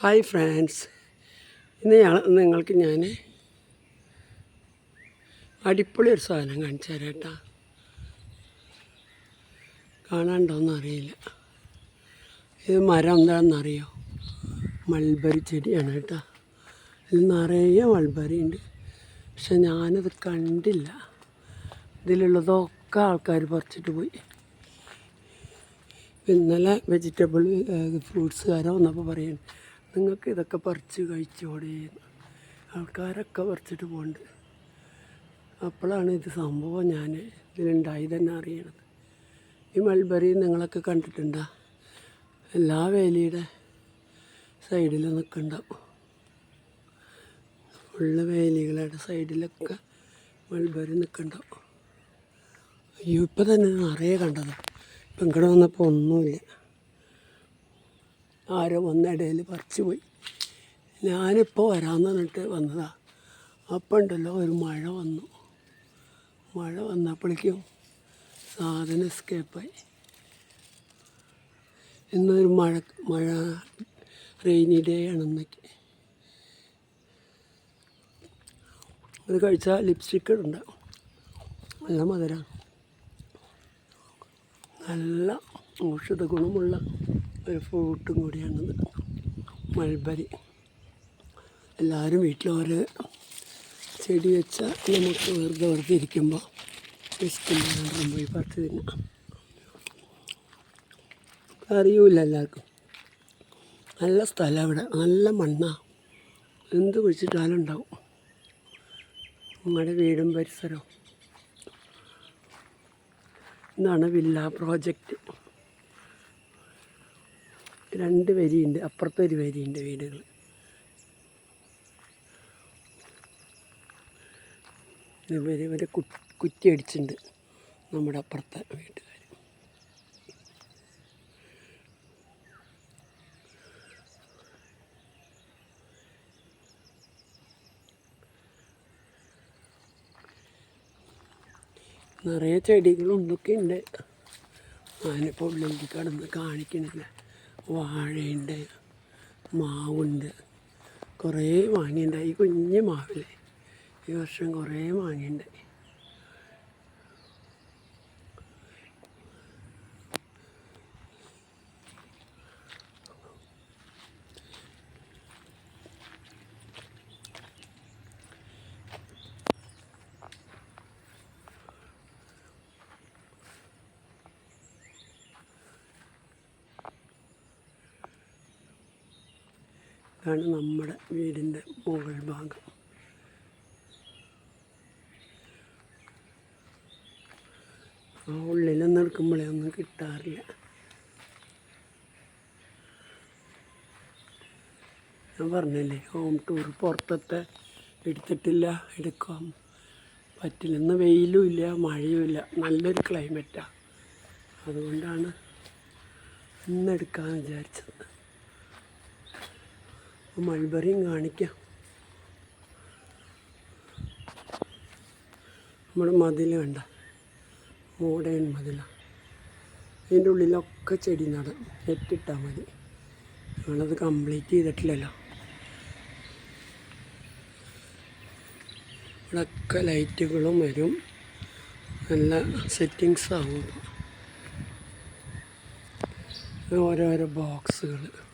Hi France ഇന്ന് ഞാൻ നിങ്ങൾക്ക് ഞാൻ അടിപൊളി ഒരു സാധനം കാണിച്ചു തരാം കേട്ടോ. കാണാണ്ടോന്നും അറിയില്ല. ഇത് മരം എന്താണെന്നറിയോ? മൾബറി ചെടിയാണ് കേട്ടോ. ഇതിൽ നിറയെ മൾബറി ഉണ്ട്. പക്ഷെ ഞാനത് കണ്ടില്ല. ഇതിലുള്ളതൊക്കെ ആൾക്കാർ പറിച്ചിട്ട് പോയി. ഇന്നലെ വെജിറ്റബിൾ ഫ്രൂട്ട്സുകാരോ എന്നപ്പോൾ പറയും നിങ്ങൾക്ക് ഇതൊക്കെ പറിച്ച് കഴിച്ചോടെ. ആൾക്കാരൊക്കെ പറിച്ചിട്ട് പോകുന്നുണ്ട് അപ്പോഴാണ് ഇത് സംഭവം ഞാൻ ഇതിലുണ്ടായി തന്നെ അറിയണത്. ഈ മൾബറി നിങ്ങളൊക്കെ കണ്ടിട്ടുണ്ടോ? എല്ലാ വേലിയുടെ സൈഡിൽ നിൽക്കുന്നുണ്ടാവും ഫുള്ള് വേലികളുടെ സൈഡിലൊക്കെ മൾബറി നിൽക്കുന്നുണ്ടാവും അയ്യോ ഇപ്പം തന്നെ നിറയെ കണ്ടത്. ഇപ്പം ഇങ്ങോട്ട് വന്നപ്പോൾ ഒന്നുമില്ല. ആരോ വന്നിടയിൽ പറിച്ചു പോയി. ഞാനിപ്പോൾ വരാമെന്ന് പറഞ്ഞിട്ട് വന്നതാ. അപ്പം ഉണ്ടല്ലോ ഒരു മഴ വന്നു. മഴ വന്നപ്പോഴേക്കും സാധനം എസ്കേപ്പായി ഇന്നൊരു മഴ മഴ റെയിനി ഡേ ആണെന്നൊക്കെ. അത് കഴിച്ചാൽ ലിപ്സ്റ്റിക്ക് ഉണ്ടാവും നല്ല മധുര നല്ല ഔഷധ ഗുണമുള്ള ഒരു ഫ്രൂട്ടും കൂടിയാണിത് മൾബരി എല്ലാവരും വീട്ടിൽ ഓരോ ചെടി വെച്ചാൽ നമുക്ക് വെറുതെ വെറുതെ ഇരിക്കുമ്പോൾ ഇഷ്ടം പോയി പറിച്ച് തിന്നാം. അറിയൂല എല്ലാവർക്കും. നല്ല സ്ഥലം ഇവിടെ നല്ല മണ്ണാണ് എന്ത് കുഴിച്ചിട്ടാലും ഉണ്ടാവും. നമ്മുടെ വീടും പരിസരവും. ഇതാണ് വില്ല പ്രോജക്റ്റ്. രണ്ട് വരിയുണ്ട് അപ്പുറത്തെ ഒരു വരിയുണ്ട് വീടുകൾ. ഇവർ ഇവർ കുറ്റി അടിച്ചിട്ടുണ്ട് നമ്മുടെ അപ്പുറത്തെ വീട്ടുകാർ. നിറയെ ചെടികളും ഇതൊക്കെ ഉണ്ട് ഞാനിപ്പോൾ ഉള്ളിലേക്ക് കടന്ന് കാണിക്കണില്ല. വാഴയുണ്ട് മാവുണ്ട്. കുറേ മാങ്ങയുണ്ടായി കുഞ്ഞ് മാവില്ലേ? ഈ വർഷം കുറേ മാങ്ങയുണ്ടായി ഇതാണ് നമ്മുടെ വീടിന്റെ മുകൾ ഭാഗം. ആ ഉള്ളിൽ നടക്കുമ്പോഴേ ഒന്നും കിട്ടാറില്ല. ഞാൻ പറഞ്ഞില്ലേ ഹോം ടൂർ പുറത്തത്തെ എടുത്തിട്ടില്ല എടുക്കാൻ പറ്റില്ല ഇന്ന് വെയിലും ഇല്ല മഴയും ഇല്ല. നല്ലൊരു ക്ലൈമറ്റാണ് അതുകൊണ്ടാണ് ഇന്ന് എടുക്കാമെന്ന് വിചാരിച്ചത്. മൾബറിയും കാണിക്കാം. നമ്മൾ മതിൽ കണ്ട. മോഡേൺ മതിലാണ് അതിന്റെ ഉള്ളിലൊക്കെ ചെടി നടാം നെറ്റിട്ടാൽ മതി. ഞങ്ങളത് കംപ്ലീറ്റ് ചെയ്തിട്ടില്ലല്ലോ. ഇവിടെയൊക്കെ ലൈറ്റുകളും വരും. നല്ല സെറ്റിങ്സ് ആവും. ഓരോരോ ബോക്സുകൾ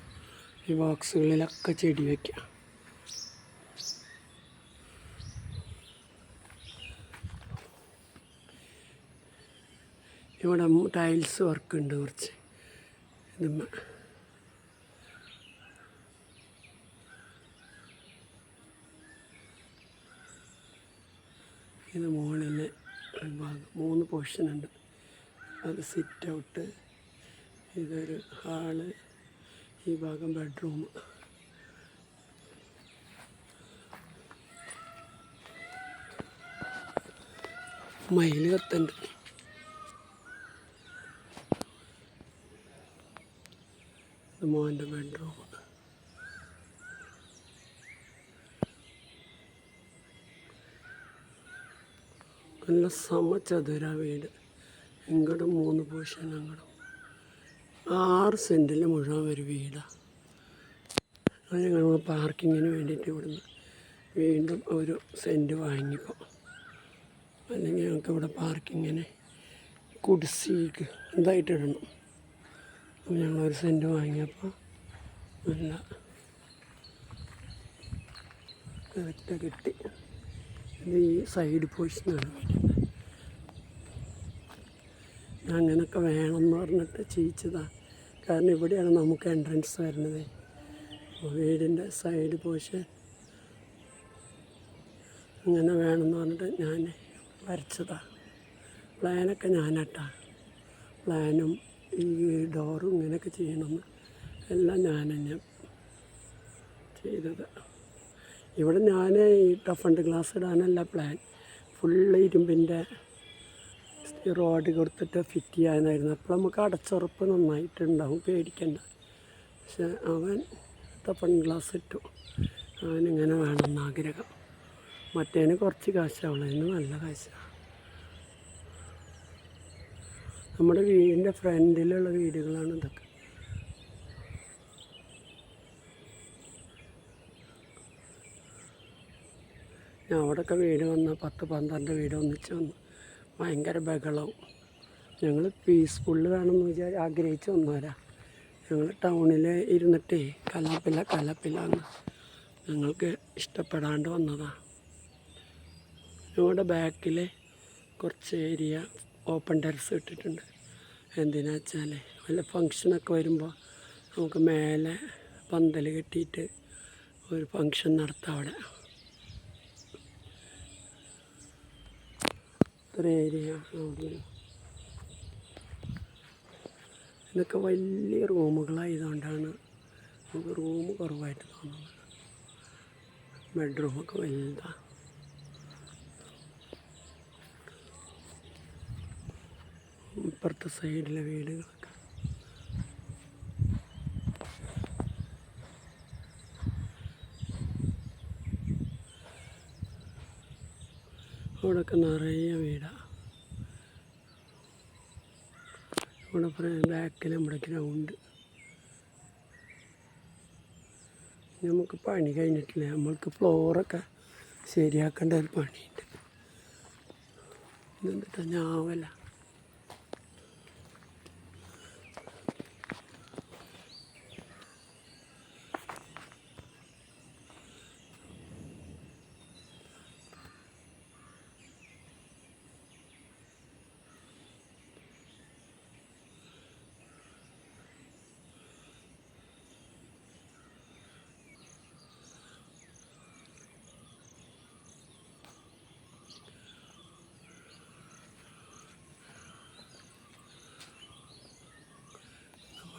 ഈ ബോക്സുകളിലൊക്കെ ചെടി വയ്ക്കുക ഇവിടെ ടൈൽസ് വർക്ക് ഉണ്ട് കുറച്ച്. ഇത് ഇത് മുകളിൽ ഭാഗം. മൂന്ന് പോർഷൻ ഉണ്ട്. അത് സിറ്റ് ഔട്ട് ഇതൊരു ഹാൾ ഈ ഭാഗം ബെഡ്റൂം. മയിൽ കത്തുണ്ട്. മോന്റെ ബെഡ്റൂം. നല്ല സമചതുര വീട്. ഇങ്ങോട്ടും മൂന്ന് പോഷൻ അങ്ങോട്ടും ആറ് സെന്റിൽ മുഴുവൻ ഒരു വീടാണ് ഞങ്ങൾ പാർക്കിങ്ങിന് വേണ്ടിയിട്ട് ഇവിടുന്ന് വീണ്ടും ഒരു സെന്റ് വാങ്ങിപ്പോൾ അല്ലെങ്കിൽ ഞങ്ങൾക്ക് ഇവിടെ പാർക്കിങ്ങിന് കുടിസിക്ക് ഇതായിട്ട് ഇടണം. അപ്പോൾ ഞങ്ങളൊരു സെന്റ് വാങ്ങിയപ്പോൾ നല്ല കറക്റ്റ് കിട്ടി. ഇത് ഈ സൈഡ് വരുന്നത് ഞാൻ അങ്ങനെയൊക്കെ വേണം എന്ന് പറഞ്ഞിട്ട് ചെയ്യിച്ചതാണ് കാരണം ഇവിടെയാണ് നമുക്ക് എൻട്രൻസ് വരുന്നത്. വീടിന്റെ സൈഡ് പോഷൻ ഇങ്ങനെ വേണമെന്ന് പറഞ്ഞിട്ട് ഞാൻ വരച്ചതാണ് പ്ലാനൊക്കെ ഞാനട്ടാ. പ്ലാനും ഈ ഡോറും ഇങ്ങനെയൊക്കെ ചെയ്യണമെന്ന് എല്ലാം ഞാൻ തന്നെ ചെയ്തത്. ഇവിടെ ഞാൻ ഈ ടഫണ്ട് ഗ്ലാസ് ഇടാനല്ല പ്ലാൻ ഫുള്ള് ഇരുമ്പിന്റെ റോഡ് കൊടുത്തിട്ട് ഫിറ്റ് ചെയ്യാനായിരുന്നു. അപ്പോൾ നമുക്ക് അടച്ചുറപ്പ് നന്നായിട്ടുണ്ടാവും പേടിക്കണ്ട. പക്ഷെ അവൻ ടഫൺ ഗ്ലാസ് ഇട്ടു. അവനിങ്ങനെ വേണമെന്ന് ആഗ്രഹം. മറ്റേന് കുറച്ച് കാശാവുള്ളൂ അതിന് നല്ല കാശാണ് നമ്മുടെ വീടിന്റെ ഫ്രണ്ടിലുള്ള വീടുകളാണ് ഇതൊക്കെ. ഞാൻ അവിടെയൊക്കെ വീട് വന്ന് പത്ത് പന്ത്രണ്ട് വീട് ഒന്നിച്ച് വന്നു. ഭയങ്കര ബഹളവും ഞങ്ങൾ പീസ്ഫുള്ള് വേണമെന്ന് വിചാരി ആഗ്രഹിച്ച് വന്നവരാ. ഞങ്ങൾ ടൗണിൽ ഇരുന്നിട്ടേ കലാപ്പില്ല കലാപ്പില്ല എന്ന് ഞങ്ങൾക്ക് ഇഷ്ടപ്പെടാണ്ട് വന്നതാണ് ഞങ്ങളുടെ ബാക്കിൽ കുറച്ച് ഏരിയ ഓപ്പൺ ടെറസ് ഇട്ടിട്ടുണ്ട്. എന്തിനാ വെച്ചാൽ വല്ല ഫങ്ഷനൊക്കെ വരുമ്പോൾ നമുക്ക് മേലെ പന്തൽ കെട്ടിയിട്ട് ഒരു ഫങ്ഷൻ നടത്താം അവിടെ. ഇത്ര ഏരിയ ഇതൊക്കെ വലിയ റൂമുകളായതുകൊണ്ടാണ് നമുക്ക് റൂം കുറവായിട്ട് തോന്നുന്നത്. ബെഡ്റൂമൊക്കെ വലുതാണ് ഇപ്പുറത്തെ സൈഡിലെ വീടുകളൊക്കെ അവിടെയൊക്കെ നിറയെ വീടാണ് ഇവിടെ ബാക്കിൽ നമ്മുടെ ഗ്രൗണ്ട്. നമുക്ക് പണി കഴിഞ്ഞിട്ടില്ല. നമ്മൾക്ക് ഫ്ലോറൊക്കെ ശരിയാക്കേണ്ട ഒരു പണിയുണ്ട്. ഇതെന്തിട്ടാ ഞാവല?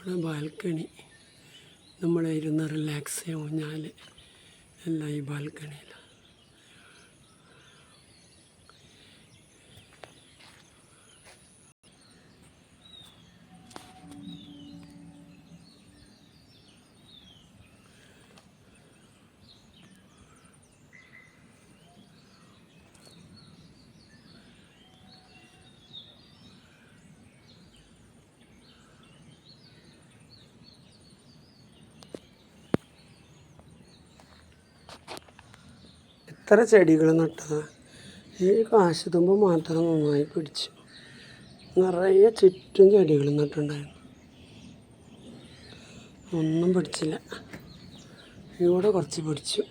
നമ്മുടെ ബാൽക്കണി. നമ്മൾ ഇരുന്ന് റിലാക്സ് ചെയ്യാൻ ഞാൻ എല്ലാം ഈ ബാൽക്കണിയിൽ എത്ര ചെടികൾ നട്ടതാ? ഈ കാശ് തുമ്പ് മാത്രം നന്നായി പിടിച്ചു. നിറയെ ചുറ്റും ചെടികൾ നട്ടുണ്ടായിരുന്നു ഒന്നും പിടിച്ചില്ല. ഇവിടെ കുറച്ച് പിടിച്ചു.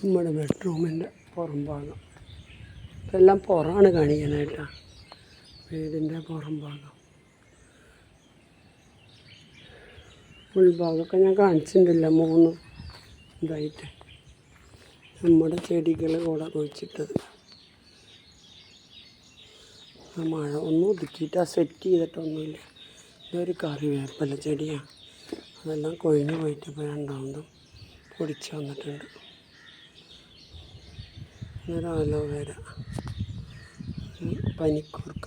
നമ്മുടെ ബെഡ്റൂമിന്റെ പുറം ഭാഗം ഇതെല്ലാം പുറമാണ് കാണിക്കാനായിട്ടാ. വീടിന്റെ പുറം ഭാഗം ഉൾഭാഗമൊക്കെ ഞാൻ കാണിച്ചിട്ടില്ല മൂന്ന് ഇതായിട്ട്. നമ്മുടെ ചെടികൾ കൂടെ കുഴിച്ചിട്ടത് മഴ ഒന്നും ഒതുക്കിയിട്ട് ആ സെറ്റ് ചെയ്തിട്ടൊന്നുമില്ല. ഇതൊരു കറിവേപ്പില ചെടിയാണ്. അതെല്ലാം കൊഴിഞ്ഞു പോയിട്ട് ഇപ്പോൾ രണ്ടാമതും പൊടിച്ച് വന്നിട്ടുണ്ട്. അന്നേരം അലോവേര പനിക്കൂർക്ക.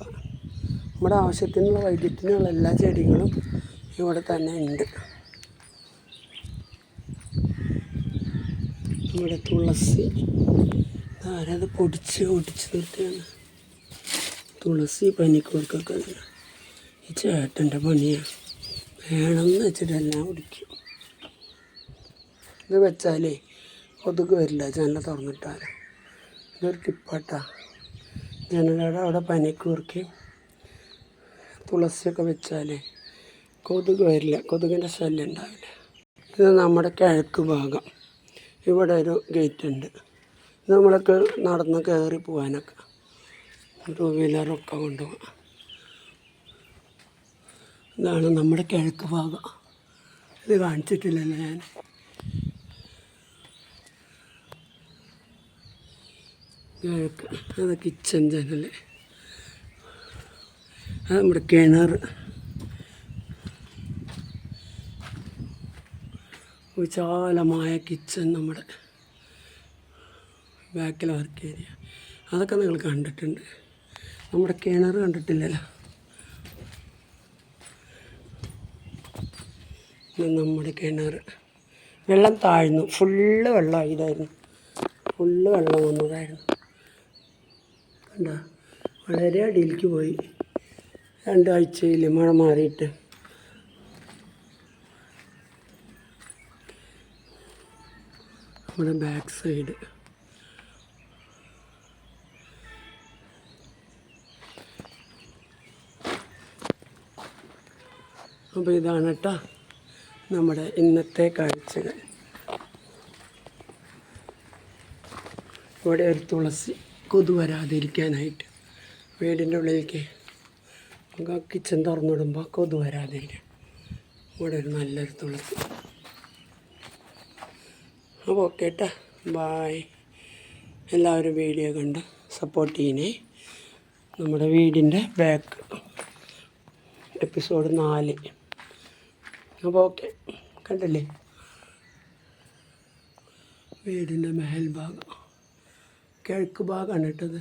നമ്മുടെ ആവശ്യത്തിനുള്ള വൈദ്യത്തിനുള്ള എല്ലാ ചെടികളും ഇവിടെ തന്നെ ഉണ്ട്. ഇവിടെ തുളസി. ആരത് പൊടിച്ച് ഒടിച്ച് നിർത്തിയാണ് തുളസി പനിക്കൂർക്കൊക്കെ. ഈ ചേട്ടന്റെ പണിയാണ് വേണമെന്ന് വെച്ചിട്ടെല്ലാം കുടിക്കും. ഇത് വെച്ചാലേ കൊതുക് വരില്ല. ചെന്നെ തുറന്നിട്ടാൽ ഇതൊരു ടിപ്പാട്ടാ ജനലയുടെ അവിടെ പനിക്കൂർക്കയും തുളസിയൊക്കെ വെച്ചാൽ കൊതുക് വരില്ല കൊതുകിന്റെ ശല്യം ഉണ്ടാവില്ല. ഇത് നമ്മുടെ കിഴക്ക് ഭാഗം. ഇവിടെ ഒരു ഗേറ്റ് ഉണ്ട്. നമ്മളൊക്കെ നടന്ന് കയറി പോകാനൊക്കെ ടൂ വീലറൊക്കെ കൊണ്ടുപോകാം ഇതാണ് നമ്മുടെ കിഴക്ക് ഭാഗം. ഇത് കാണിച്ചിട്ടില്ലല്ലോ ഞാൻ. കിഴക്ക് അത് കിച്ചൻ ജനൽ അത് നമ്മുടെ കിണർ. വിശാലമായ കിച്ചൺ നമ്മുടെ ബാക്കിൽ വർക്ക് ഏരിയ അതൊക്കെ നിങ്ങൾ കണ്ടിട്ടുണ്ട്. നമ്മുടെ കിണർ കണ്ടിട്ടില്ലല്ലോ. നമ്മുടെ കിണർ. വെള്ളം താഴ്ന്നു. ഫുള്ള് വെള്ളം ഇതായിരുന്നു. ഫുള്ള് വെള്ളം വന്നതായിരുന്നു. കണ്ട വളരെ അടിയിലേക്ക് പോയി. രണ്ടാഴ്ചയിൽ മഴ മാറിയിട്ട്. നമ്മുടെ ബാക്ക് സൈഡ്. അപ്പോൾ ഇതാണ് കേട്ടോ നമ്മുടെ ഇന്നത്തെ കാഴ്ചകൾ. ഇവിടെ ഒരു തുളസി. കൊതു വരാതിരിക്കാനായിട്ട്. വീടിന്റെ ഉള്ളിലേക്ക് കിച്ചൻ തുറന്നിടുമ്പോൾ കൊതു വരാതിരിക്കാൻ. ഇവിടെ ഒരു നല്ലൊരു തുളസി. അപ്പോൾ ഓക്കെ കേട്ടോ ബായ് എല്ലാവരും വീഡിയോ കണ്ട് സപ്പോർട്ട് ചെയ്യണേ. നമ്മുടെ വീടിന്റെ ബാക്ക് എപ്പിസോഡ് നാല്. അപ്പോൾ ഓക്കെ കണ്ടില്ലേ? വീടിന്റെ മേൽഭാഗം. കിഴക്ക് ഭാഗമാണ് ഇട്ടത്.